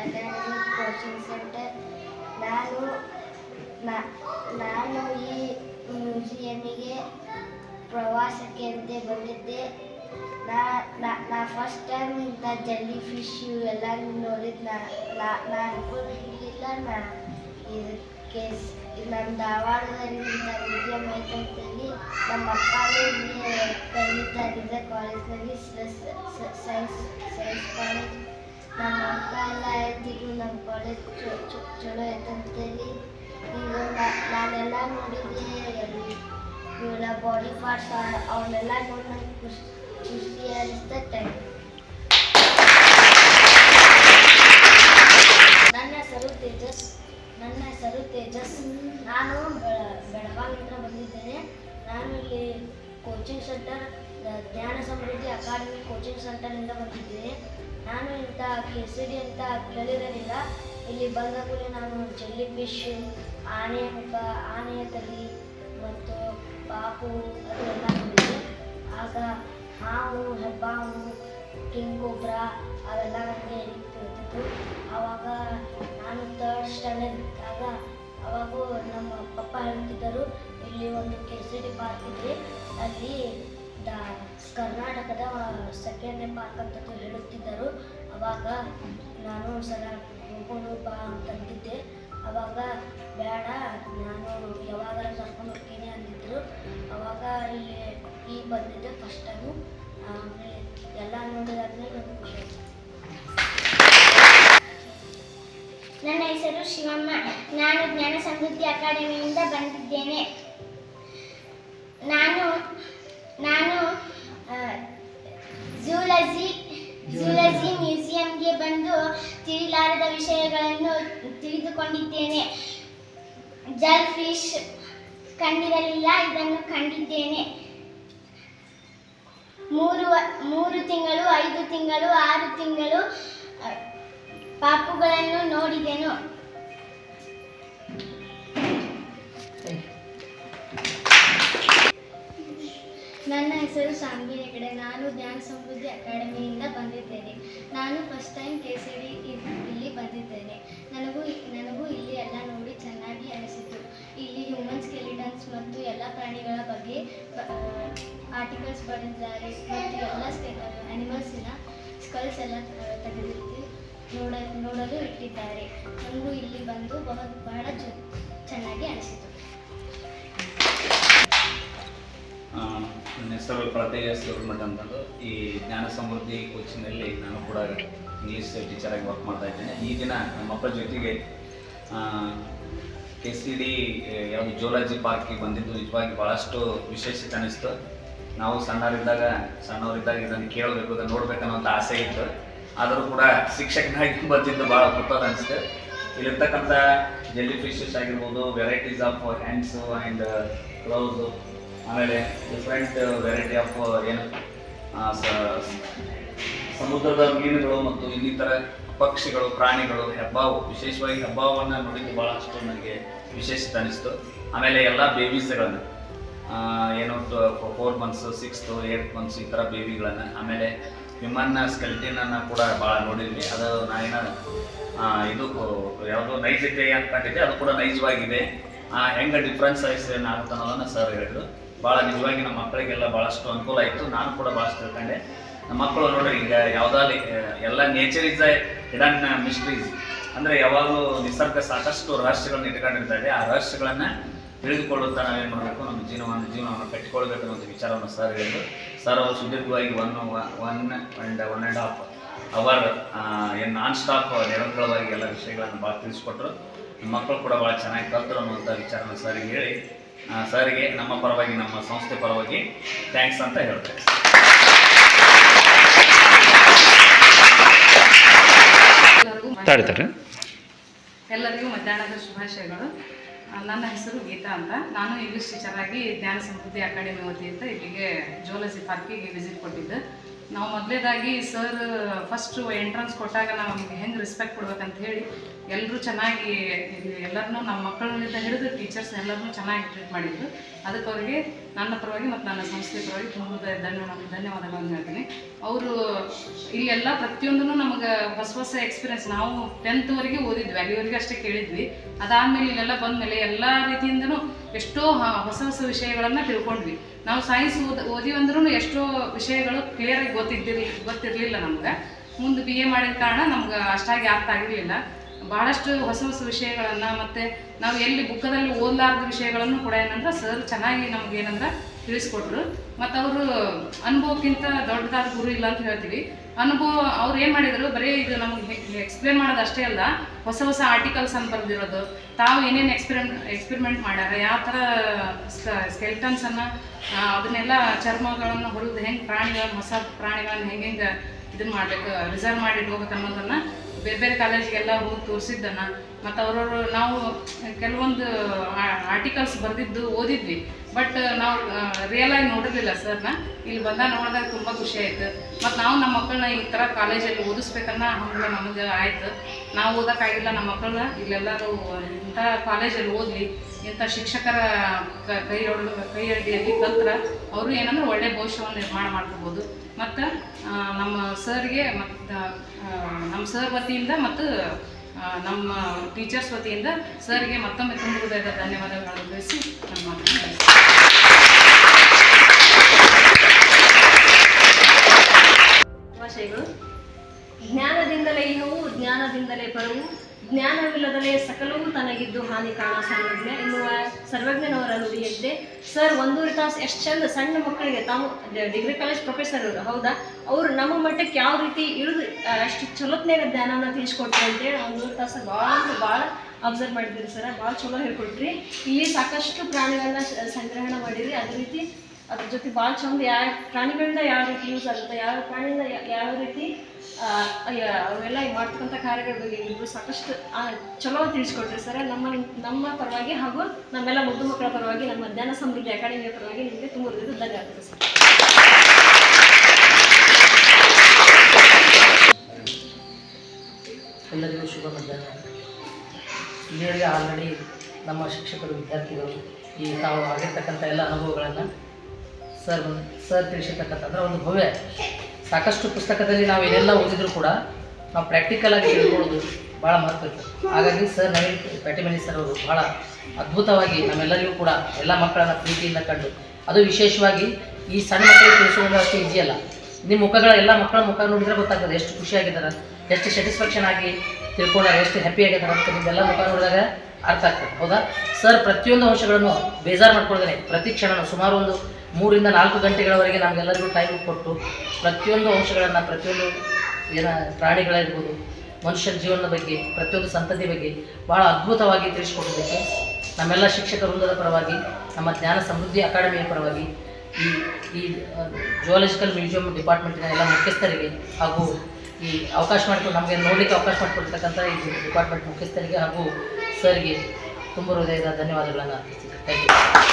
Student ನಾನು ನಾ- ನಾನು ಈ ಮ್ಯೂಸಿಯಮಿಗೆ ಪ್ರವಾಸಕ್ಕೆ ಅಂತ ಬಂದಿದ್ದೆ ನಾ ನಾ- ಫಸ್ಟ್ ಟೈಮ್ ಇಂಥ ಜಲ್ಲಿ ಫಿಶ್ ಇವೆಲ್ಲ ನೋಡಿದ್ ನಾ ನಾ- ಅನ್ಕೊಂಡಿರಲಿಲ್ಲ ನಾ ಇದಕ್ಕೆ ನಮ್ಮ ಧಾರವಾಡದಲ್ಲಿ ಇಂಥ ಮ್ಯೂಸಿಯಂ ಐತೆ ಅಂತೇಳಿ ನಮ್ಮ ಅಪ್ಪನೇ ಇಲ್ಲಿ ಕಲಿತಾ ಇದ್ದ ಕಾಲೇಜ್ನಲ್ಲಿ ಸೈನ್ಸ್ ಸೈನ್ಸ್ ಕಾಲೇಜ್ ನಮ್ಮ ಅಪ್ಪ ಎಲ್ಲ ಹೇಳ್ತಿದ್ರು ನಮ್ಮ ಕಾಲೇಜ್ ಚಲೋ ಐತೆ ಅಂತೇಳಿ ಈಗ ನಾನೆಲ್ಲ ನೋಡಿದ್ದೆ ಇವೆಲ್ಲ ಬಾಡಿ ಪಾರ್ಟ್ಸ್ ಅವನ್ನೆಲ್ಲ ನೋಡಿ ನಂಗೆ ಖುಷಿ ಖುಷಿ ಅನಿಸ್ತೈತೆ. ನನ್ನ ಹೆಸರು ತೇಜಸ್. ನನ್ನ ಹೆಸರು ತೇಜಸ್. ನಾನು ಬೆಳ- ಬೆಳಗಾವಿಯಿಂದ ಬಂದಿದ್ದೇನೆ. ನಾನು ಇಲ್ಲಿ ಕೋಚಿಂಗ್ ಸೆಂಟರ್ ಜ್ಞಾನ ಸಮೃದ್ಧಿ ಅಕಾಡೆಮಿ ಕೋಚಿಂಗ್ ಸೆಂಟರ್ನಿಂದ ಬಂದಿದ್ದೇನೆ ನಾನು ಇಂಥ ಕೆ ಡಿ ಅಂತ ಕೇಳಿರಲಿಲ್ಲ ಇಲ್ಲಿ ಬಂದ ಕೂಡಲೇ ನಾನು ಜೆಲ್ಲಿ ಫಿಶ್ ಆನೆಯ ಮುಖ ಆನೆಯ ತಲೆ ಮತ್ತು ಪಾಪು ಅದೆಲ್ಲ ನೋಡಿದೆ ಆಗ ಹಾವು ಹೆಬ್ಬಾವು ಕಿಂಗ್ ಅವೆಲ್ಲ ನನಗೆ ತಿಳಿದಿತ್ತು ಆವಾಗ ನಾನು ತರ್ಡ್ ಸ್ಟ್ಯಾಂಡರ್ಡ್ ಇದ್ದಾಗ ಅವಾಗೂ ನಮ್ಮ ಪಪ್ಪ ಹೇಳ್ತಿದ್ದರು, ಇಲ್ಲಿ ಒಂದು ಕೆ ಸಿ ಡಿ ಪಾರ್ಕ್ ಇದೆ. ಅಲ್ಲಿ ಕರ್ನಾಟಕದ ಸೆಕೆಂಡ್ ಪಾರ್ಕ್ ಅಂತ ಹೇಳುತ್ತಿದ್ದರು. ಅವಾಗ ನಾನು ಒಂದ್ಸಲ ಹೋಗೋಣ ಬಾ ಅಂತಂದಿದ್ದೆ ಅವಾಗ ಬೇಡ, ನಾನು ಯಾವಾಗ ಕರ್ಕೊಂಡು ಹೋಗ್ತೀನಿ ಅಂದಿದ್ರು. ಅವಾಗ ಇಲ್ಲಿ ಈ ಬಂದಿದ್ದೆ ಫಸ್ಟ್ ಟೈಮು ಆಮೇಲೆ ಎಲ್ಲ ನೋಡಿದಾದ್ಮೇಲೆ ನನಗೆ ಖುಷಿ ನನ್ನ ಹೆಸರು ಶಿವಮ್ಮ. ನಾನು ಜ್ಞಾನ ಸಮೃದ್ಧಿ ಅಕಾಡೆಮಿಯಿಂದ ಬಂದಿದ್ದೇನೆ. ನಾನು ಝೂಲಜಿ ಮ್ಯೂಸಿಯಂಗೆ ಬಂದು ತಿಳಿಲಾರದ ವಿಷಯಗಳನ್ನು ತಿಳಿದುಕೊಂಡಿದ್ದೇನೆ. ಜಲ್ ಫಿಶ್ ಕಂಡಿರಲಿಲ್ಲ, ಇದನ್ನು ಕಂಡಿದ್ದೇನೆ. ಮೂರು ಮೂರು ತಿಂಗಳು, ಐದು ತಿಂಗಳು, ಆರು ತಿಂಗಳು ಪಾಪುಗಳನ್ನು ನೋಡಿದೆನು. ನನ್ನ ಹೆಸರು ಸಾಂಗಿ ಹೆಗಡೆ. ನಾನು ಜ್ಞಾನ ಸಮೃದ್ಧಿ ಅಕಾಡೆಮಿಯಿಂದ ಬಂದಿದ್ದೇನೆ. ನಾನು first time K C D ಇಲ್ಲಿ ಬಂದಿದ್ದೇನೆ. ನನಗೂ ನನಗೂ ಇಲ್ಲಿ ಎಲ್ಲ ನೋಡಿ ಚೆನ್ನಾಗಿ ಅನಿಸಿತು. ಇಲ್ಲಿ ಹ್ಯೂಮನ್ ಸ್ಕೆಲಿಟನ್ಸ್ ಮತ್ತು ಎಲ್ಲ ಪ್ರಾಣಿಗಳ ಬಗ್ಗೆ ಆರ್ಟಿಕಲ್ಸ್ ಬರೆದಿದ್ದಾರೆ ಮತ್ತು ಎಲ್ಲ ಅನಿಮಲ್ಸಿನ ಸ್ಕಲ್ಸ್ ಎಲ್ಲ ತೆಗೆದಿಟ್ಟು ನೋಡ, ನೋಡಲು ಇಟ್ಟಿದ್ದಾರೆ. ನನಗೂ ಇಲ್ಲಿ ಬಂದು ಬಹಳ ಬಹಳ ಚೆನ್ನಾಗಿ ಅನಿಸಿತು. ನನ್ನ ಹೆಸರು ಪ್ರತೇಜಸ್ ಗೌರ್ಮೆಂಟ್ ಅಂತಂದು. ಈ ಜ್ಞಾನ ಸಮೃದ್ಧಿ ಕೋಚಿಂಗಲ್ಲಿ ನಾನು ಕೂಡ ಇಂಗ್ಲೀಷ್ ಟೀಚರಾಗಿ ವರ್ಕ್ ಮಾಡ್ತಾ ಇದ್ದೇನೆ. ಈ ದಿನ ನಮ್ಮ ಮಕ್ಕಳ ಜೊತೆಗೆ ಕೆ ಸಿ ಡಿ ಯಾವುದು ಜೋಲಾಜಿ ಪಾರ್ಕಿಗೆ ಬಂದಿದ್ದು ನಿಜವಾಗಿ ಭಾಳಷ್ಟು ವಿಶೇಷತೆ ಅನ್ನಿಸ್ತು ನಾವು ಸಣ್ಣವರಿದ್ದಾಗ ಸಣ್ಣವರಿದ್ದಾಗ ಇದನ್ನು ಕೇಳಬೇಕು, ಇದನ್ನು ಅಂತ ಆಸೆ ಇತ್ತು. ಆದರೂ ಕೂಡ ಶಿಕ್ಷಕನಾಗಿ ಬಂದಿದ್ದು ಭಾಳ ಪುಟ್ಟದ ಅನಿಸ್ತು. ಇಲ್ಲಿರ್ತಕ್ಕಂಥ ಜೆಲ್ಲಿ ಫಿಶಸ್ ಆಗಿರ್ಬೋದು varieties of hands and gloves ಆಮೇಲೆ ಡಿಫ್ರೆಂಟ್ ವೆರೈಟಿ ಆಫ್ ಏನು ಸಮುದ್ರದ ಮೀನುಗಳು ಮತ್ತು ಇನ್ನಿತರ ಪಕ್ಷಿಗಳು, ಪ್ರಾಣಿಗಳು, ಹೆಬ್ಬಾವು, ವಿಶೇಷವಾಗಿ ಹೆಬ್ಬಾವನ್ನು ನೋಡಿದ್ದು ಭಾಳಷ್ಟು ನನಗೆ ವಿಶೇಷತೆ ಅನಿಸ್ತು. ಆಮೇಲೆ ಎಲ್ಲ ಬೇಬೀಸ್ಗಳನ್ನು ಏನು four months sixth eight months ಈ ಥರ ಬೇಬಿಗಳನ್ನು ಆಮೇಲೆ ಹ್ಯೂಮನ್ ಸ್ಕೆಲ್ಟಿನನ್ನು ಕೂಡ ಭಾಳ ನೋಡಿದ್ವಿ. ಅದು ನಾನೇನ ಇದು, ಯಾವುದೋ ನೈಜತೆ ಕಂಡಿದ್ದೆ ಅದು ಕೂಡ ನೈಜವಾಗಿದೆ. ಹೆಂಗೆ ಡಿಫ್ರೆನ್ಸ್ ಆಗುತ್ತೆ ಅನ್ನೋದನ್ನು ಸರ್ ಹೇಳಿದ್ರು. ಭಾಳ ನಿಜವಾಗಿ ನಮ್ಮ ಮಕ್ಕಳಿಗೆಲ್ಲ ಭಾಳಷ್ಟು ಅನುಕೂಲ ಆಯಿತು. ನಾನು ಕೂಡ ಭಾಳಷ್ಟು ತಿಳ್ಕೊಂಡೆ. ನಮ್ಮ ಮಕ್ಕಳು ನೋಡ್ರಿ, ಈಗ ಯಾವುದಾದ್ರು ಎಲ್ಲ nature is a hidden mysteries ಅಂದರೆ ಯಾವಾಗಲೂ ನಿಸರ್ಗ ಸಾಕಷ್ಟು ರಹಸ್ಯಗಳನ್ನ ಇಟ್ಕೊಂಡಿರ್ತಾರೆ. ಆ ರಹಸ್ಯಗಳನ್ನು ತಿಳಿದುಕೊಳ್ಳುತ್ತಾ ನಾವೇನು ಮಾಡಬೇಕು? ನಮ್ಮ ಜೀವನವನ್ನು ಜೀವನವನ್ನು ಕಟ್ಟಿಕೊಳ್ಬೇಕು ಅನ್ನೋ ವಿಚಾರವನ್ನು ಸರ್ ಹೇಳಿದ್ರು. ಸರ್ ಅವರು ಸುದೀರ್ಘವಾಗಿ one one and one and half hour ಏನು ನಾನ್ ಸ್ಟಾಪ್ ನಿರಂತರವಾಗಿ ಎಲ್ಲ ವಿಷಯಗಳನ್ನು ಭಾಳ ತಿಳಿಸ್ಕೊಟ್ರು. ನಮ್ಮ ಮಕ್ಕಳು ಕೂಡ ಭಾಳ ಚೆನ್ನಾಗಿ ಕಲ್ತರು ಅನ್ನುವಂಥ ವಿಚಾರನ ಸರ್ ಹೇಳಿ. ಸರಿಗೆ ನಮ್ಮ ಪರವಾಗಿ ನಮ್ಮ ಸಂಸ್ಥೆ ಪರವಾಗಿ ಥ್ಯಾಂಕ್ಸ್ ಅಂತ ಹೇಳ್ತೇನೆ. ಎಲ್ಲರಿಗೂ ಮಧ್ಯಾಹ್ನದ ಶುಭಾಶಯಗಳು. ನನ್ನ ಹೆಸರು ಗೀತಾ ಅಂತ. ನಾನು ಇಂಗ್ಲೀಷ್ ಟೀಚರ್ ಆಗಿ ಜ್ಞಾನ ಸಮೃದ್ಧಿ ಅಕಾಡೆಮಿ ವತಿಯಿಂದ ಇಲ್ಲಿಗೆ ಜೋಲಜಿ ಪಾರ್ಕಿಗೆ ವಿಸಿಟ್ ಕೊಟ್ಟಿದ್ದೆ. ನಾವು ಮೊದಲೇದಾಗಿ ಸರ್ ಫಸ್ಟ್ ಎಂಟ್ರೆನ್ಸ್ ಕೊಟ್ಟಾಗ ನಾವು ನಮಗೆ ಹೆಂಗೆ ರೆಸ್ಪೆಕ್ಟ್ ಕೊಡ್ಬೇಕಂತ ಹೇಳಿ ಎಲ್ಲರೂ ಚೆನ್ನಾಗಿ ಎಲ್ಲರನ್ನೂ ನಮ್ಮ ಮಕ್ಕಳಿಂದ ಹಿಡಿದು ಟೀಚರ್ಸ್ ಎಲ್ಲರನ್ನೂ ಚೆನ್ನಾಗಿ ಟ್ರೀಟ್ ಮಾಡಿದ್ರು. ಅದಕ್ಕೆ ಅವರಿಗೆ ನನ್ನ ಪರವಾಗಿ ಮತ್ತು ನನ್ನ ಸಂಸ್ಥೆ ಪರವಾಗಿ ತುಂಬ ಧನ್ಯ ಧನ್ಯವಾದಗಳನ್ನು ಹೇಳ್ತೀನಿ. ಅವರು ಇಲ್ಲೆಲ್ಲ ಪ್ರತಿಯೊಂದೂ ನಮಗೆ ಹೊಸ ಹೊಸ ಎಕ್ಸ್ಪೀರಿಯನ್ಸ್ ನಾವು ಟೆಂತ್ವರೆಗೆ ಓದಿದ್ವಿ ಅಲ್ಲಿವರೆಗೆ ಅಷ್ಟೇ ಕೇಳಿದ್ವಿ. ಅದಾದಮೇಲೆ ಇಲ್ಲೆಲ್ಲ ಬಂದಮೇಲೆ ಎಲ್ಲ ರೀತಿಯಿಂದನೂ ಎಷ್ಟೋ ಹೊಸ ಹೊಸ ವಿಷಯಗಳನ್ನು ತಿಳ್ಕೊಂಡ್ವಿ. ನಾವು ಸೈನ್ಸ್ ಓದ್, ಓದಿ ಅಂದ್ರೂ ಎಷ್ಟೋ ವಿಷಯಗಳು ಕ್ಲಿಯರಾಗಿ ಗೊತ್ತಿದ್ದಿರ್ಲಿ, ಗೊತ್ತಿರಲಿಲ್ಲ ನಮ್ಗೆ. ಮುಂದೆ ಬಿ ಎ ಮಾಡಿದ ಕಾರಣ ನಮ್ಗೆ ಅಷ್ಟಾಗಿ ಅರ್ಥ ಆಗಿರಲಿಲ್ಲ. ಭಾಳಷ್ಟು ಹೊಸ ಹೊಸ ವಿಷಯಗಳನ್ನು ಮತ್ತು ನಾವು ಎಲ್ಲಿ ಬುಕ್ಕದಲ್ಲಿ ಓದಲಾರ್ದ ವಿಷಯಗಳನ್ನು ಕೂಡ ಏನಂದ್ರೆ ಸರ್ ಚೆನ್ನಾಗಿ ನಮ್ಗೆ ಏನಂದ್ರೆ ತಿಳಿಸ್ಕೊಟ್ರು. ಮತ್ತು ಅವರು ಅನುಭವಕ್ಕಿಂತ ದೊಡ್ಡದಾದ ಗುರು ಇಲ್ಲ ಅಂತ ಹೇಳ್ತೀವಿ. ಅನುಭವ, ಅವ್ರು ಏನು ಮಾಡಿದರು, ಬರೀ ಇದು ನಮಗೆ ಎಕ್ಸ್ಪ್ಲೇನ್ ಮಾಡೋದು ಅಷ್ಟೇ ಅಲ್ಲ, ಹೊಸ ಹೊಸ ಆರ್ಟಿಕಲ್ಸ್ ಅಂತ ಬರೆದಿರೋದು, ತಾವು ಏನೇನು ಎಕ್ಸ್ಪೆರಿಮೆಂಟ್ ಎಕ್ಸ್ಪೆರಿಮೆಂಟ್ ಮಾಡ್ಯಾರ, ಯಾವ ಥರ ಸ್ಕೆಲ್ಟನ್ಸನ್ನು ಅದನ್ನೆಲ್ಲ ಚರ್ಮಗಳನ್ನು ಹೊರದು ಹೆಂಗೆ ಪ್ರಾಣಿಗಳನ್ನು ಹೊಸ ಪ್ರಾಣಿಗಳನ್ನು ಹೆಂಗೆ ಹೆಂಗೆ ಇದನ್ನು ಮಾಡ್ಬೇಕು ರಿಸರ್ವ್ ಮಾಡಿ ಇಟ್ಕೋಬೇಕು ಅನ್ನೋದನ್ನು ಬೇರೆ ಬೇರೆ ಕಾಲೇಜ್ಗೆಲ್ಲ ಹೋಗಿ ತೋರಿಸಿದ್ದನ್ನು, ಮತ್ತು ಅವರವರು ನಾವು ಕೆಲವೊಂದು ಆರ್ಟಿಕಲ್ಸ್ ಬರೆದಿದ್ದು ಓದಿದ್ವಿ. ಬಟ್ ನಾವು ರಿಯಲ್ ಆಗಿ ನೋಡಿರಲಿಲ್ಲ ಸರ್ನ. ಇಲ್ಲಿ ಬಂದಾಗ ನೋಡಿದಾಗ ತುಂಬ ಖುಷಿ ಆಯ್ತು. ಮತ್ತು ನಾವು ನಮ್ಮ ಮಕ್ಕಳನ್ನ ಈ ಥರ ಕಾಲೇಜಲ್ಲಿ ಓದಿಸ್ಬೇಕನ್ನ ಹಂಗೆ ನಮಗೆ ಆಯಿತು. ನಾವು ಓದೋಕ್ಕಾಗಿಲ್ಲ ನಮ್ಮ ಮಕ್ಕಳನ್ನ ಇಲ್ಲೆಲ್ಲರೂ ಇಂಥ ಕಾಲೇಜಲ್ಲಿ ಓದಲಿ, ಇಂಥ ಶಿಕ್ಷಕರ ಕ- ಹೊಡೆದು ಕೈ ಅಡಿಯಲ್ಲಿ ಕಲ್ತ್ರ, ಅವರು ಏನಂದ್ರೆ ಒಳ್ಳೆಯ ಭವಿಷ್ಯವನ್ನು ನಿರ್ಮಾಣ ಮಾಡ್ಕೋಬೋದು. ಮತ್ತು ನಮ್ಮ ಸರ್ಗೆ ಮತ್ತು ನಮ್ಮ ಸರ್ ವತಿಯಿಂದ ಮತ್ತು ನಮ್ಮ ಟೀಚರ್ಸ್ ವತಿಯಿಂದ ಸರ್ಗೆ ಮತ್ತೊಮ್ಮೆ ತುಂಬ ಹೃದಯದ ಧನ್ಯವಾದಗಳನ್ನು ತಿಳಿಸಿ ನಮ್ಮ ಜ್ಞಾನವಿಲ್ಲದಲೇ ಸಕಲವೂ ತನಗಿದ್ದು ಹಾನಿ ಕಾಣ ಸರ್ವಜ್ಞ ಎನ್ನುವ ಸರ್ವಜ್ಞನವರ ಹೇಳಿದೆ ಸರ್ ಒಂದೂವರೆ ತಾಸು ಎಷ್ಟು ಚಂದ ಸಣ್ಣ ಮಕ್ಕಳಿಗೆ ತಾವು ಡಿಗ್ರಿ ಕಾಲೇಜ್ ಪ್ರೊಫೆಸರ್ ಅವರು ಹೌದಾ? ಅವರು ನಮ್ಮ ಮಟ್ಟಕ್ಕೆ ಯಾವ ರೀತಿ ಇಳಿದು ಅಷ್ಟು ಚಲೋತ್ನಾಗ ಜ್ಞಾನನ ತಿಳಿಸ್ಕೊಟ್ರಿ ಅಂತೇಳಿ ಒಂದೂವರೆ ತಾಸು ಭಾಳ ಅಂದ್ರೆ ಭಾಳ ಅಬ್ಸರ್ವ್ ಮಾಡಿದ್ರಿ ಸರ್. ಭಾಳ ಚಲೋ ಹೇಳ್ಕೊಟ್ರಿ. ಇಲ್ಲಿ ಸಾಕಷ್ಟು ಪ್ರಾಣಿಗಳನ್ನ ಸಂಗ್ರಹಣ ಮಾಡಿರಿ. ಅದೇ ರೀತಿ ಅದ್ರ ಜೊತೆ ಭಾಳ ಚಂದ ಯಾವ ಪ್ರಾಣಿಗಳಿಂದ ಯಾವ ರೀತಿ ಯೂಸ್ ಆಗುತ್ತೆ, ಯಾವ ಪ್ರಾಣಿಯಿಂದ ಯಾವ ರೀತಿ ಅವೆಲ್ಲ ಮಾಡ್ತಕ್ಕಂಥ ಕಾರ್ಯಗಳ ಬಗ್ಗೆ ಇಬ್ಬರು ಸಾಕಷ್ಟು ಚಲೋ ತಿಳಿಸ್ಕೊಟ್ರಿ ಸರ್. ನಮ್ಮ ನಮ್ಮ ಪರವಾಗಿ ಹಾಗೂ ನಮ್ಮೆಲ್ಲ ಮುದ್ದು ಮಕ್ಕಳ ಪರವಾಗಿ, ನಮ್ಮ ಜ್ಞಾನ ಸಮೃದ್ಧಿ ಅಕಾಡೆಮಿಯ ಪರವಾಗಿ ನಿಮಗೆ ತುಂಬ ಧನ್ಯವಾದಗಳು ಸರ್. ಎಲ್ಲರಿಗೂ ಶುಭ ಮಧ್ಯಾಹ್ನ. ಇಲ್ಲಿವರೆಗೆ ಆಲ್ರೆಡಿ ನಮ್ಮ ಶಿಕ್ಷಕರು, ವಿದ್ಯಾರ್ಥಿಗಳು ಈ ತಾವು ಆಗಿರ್ತಕ್ಕಂಥ ಎಲ್ಲ ಅನುಭವಗಳನ್ನು ಸರ್ ಬಂದು ಸರ್ ತಿಳಿಸಿರ್ತಕ್ಕಂಥ ಅಂದರೆ ಒಂದು ಭವ್ಯ. ಸಾಕಷ್ಟು ಪುಸ್ತಕದಲ್ಲಿ ನಾವು ಏನೆಲ್ಲ ಓದಿದ್ರು ಕೂಡ ನಾವು ಪ್ರಾಕ್ಟಿಕಲ್ ಆಗಿ ತಿಳ್ಕೊಳ್ಳೋದು ಭಾಳ ಮಹತ್ವ ಹಾಗಾಗಿ ಸರ್ ನವೀನ್ ಪ್ಯಾಟಿಮನಿ ಸರ್ ಅವರು ಭಾಳ ಅದ್ಭುತವಾಗಿ ನಮ್ಮೆಲ್ಲರಿಗೂ ಕೂಡ ಎಲ್ಲ ಮಕ್ಕಳನ್ನ ಪ್ರೀತಿಯಿಂದ ಕಂಡು, ಅದು ವಿಶೇಷವಾಗಿ ಈ ಸಣ್ಣ ಮಕ್ಕಳಿಗೆ ತಿಳಿಸೋದು ಅಷ್ಟು ಈಜಿ ಅಲ್ಲ. ನಿಮ್ಮ ಮುಖಗಳ ಎಲ್ಲ ಮಕ್ಕಳ ಮುಖ ನೋಡಿದ್ರೆ ಗೊತ್ತಾಗ್ತದೆ ಎಷ್ಟು ಖುಷಿಯಾಗಿದ್ದಾರೆ, ಎಷ್ಟು ಸ್ಯಾಟಿಸ್ಫ್ಯಾಕ್ಷನ್ ಆಗಿ ತಿಳ್ಕೊಂಡಾರೆ, ಎಷ್ಟು ಹ್ಯಾಪಿ ಆಗಿದ್ದಾರೆ ಅಂತ ನಿಮ್ಮೆಲ್ಲ ಮುಖ ನೋಡಿದಾಗ ಅರ್ಥ ಆಗ್ತದೆ, ಹೌದಾ? ಸರ್ ಪ್ರತಿಯೊಂದು ಅಂಶಗಳನ್ನು ಬೇಜಾರು ಮಾಡ್ಕೊಳ್ದೇನೆ ಪ್ರತಿ ಕ್ಷಣ ಸುಮಾರು ಒಂದು ಮೂರಿಂದ ನಾಲ್ಕು ಗಂಟೆಗಳವರೆಗೆ ನಮಗೆಲ್ಲರಿಗೂ ಟೈಮ್ ಕೊಟ್ಟು ಪ್ರತಿಯೊಂದು ಅಂಶಗಳನ್ನು, ಪ್ರತಿಯೊಂದು ಏನ ಪ್ರಾಣಿಗಳಿರ್ಬೋದು, ಮನುಷ್ಯರ ಜೀವನದ ಬಗ್ಗೆ, ಪ್ರತಿಯೊಂದು ಸಂತತಿ ಬಗ್ಗೆ ಭಾಳ ಅದ್ಭುತವಾಗಿ ತಿಳಿಸ್ಕೊಡೋದಕ್ಕೆ ನಮ್ಮೆಲ್ಲ ಶಿಕ್ಷಕ ವೃಂದದ ಪರವಾಗಿ, ನಮ್ಮ ಜ್ಞಾನ ಸಮೃದ್ಧಿ ಅಕಾಡೆಮಿಯ ಪರವಾಗಿ, ಈ ಈ ಜುವಾಲಜಿಕಲ್ ಮ್ಯೂಸಿಯಂ ಡಿಪಾರ್ಟ್ಮೆಂಟಿನ ಎಲ್ಲ ಮುಖ್ಯಸ್ಥರಿಗೆ ಹಾಗೂ ಈ ಅವಕಾಶ ಮಾಡಿಕೊಂಡು ನಮಗೆ ನೋಡಲಿಕ್ಕೆ ಅವಕಾಶ ಮಾಡಿಕೊಡ್ತಕ್ಕಂಥ ಈ ಡಿಪಾರ್ಟ್ಮೆಂಟ್ ಮುಖ್ಯಸ್ಥರಿಗೆ ಹಾಗೂ ಸರ್ಗೆ ತುಂಬ ಹೃದಯದ ಧನ್ಯವಾದಗಳನ್ನು ಅರ್ಪಿಸ್ತೀನಿ. Thank you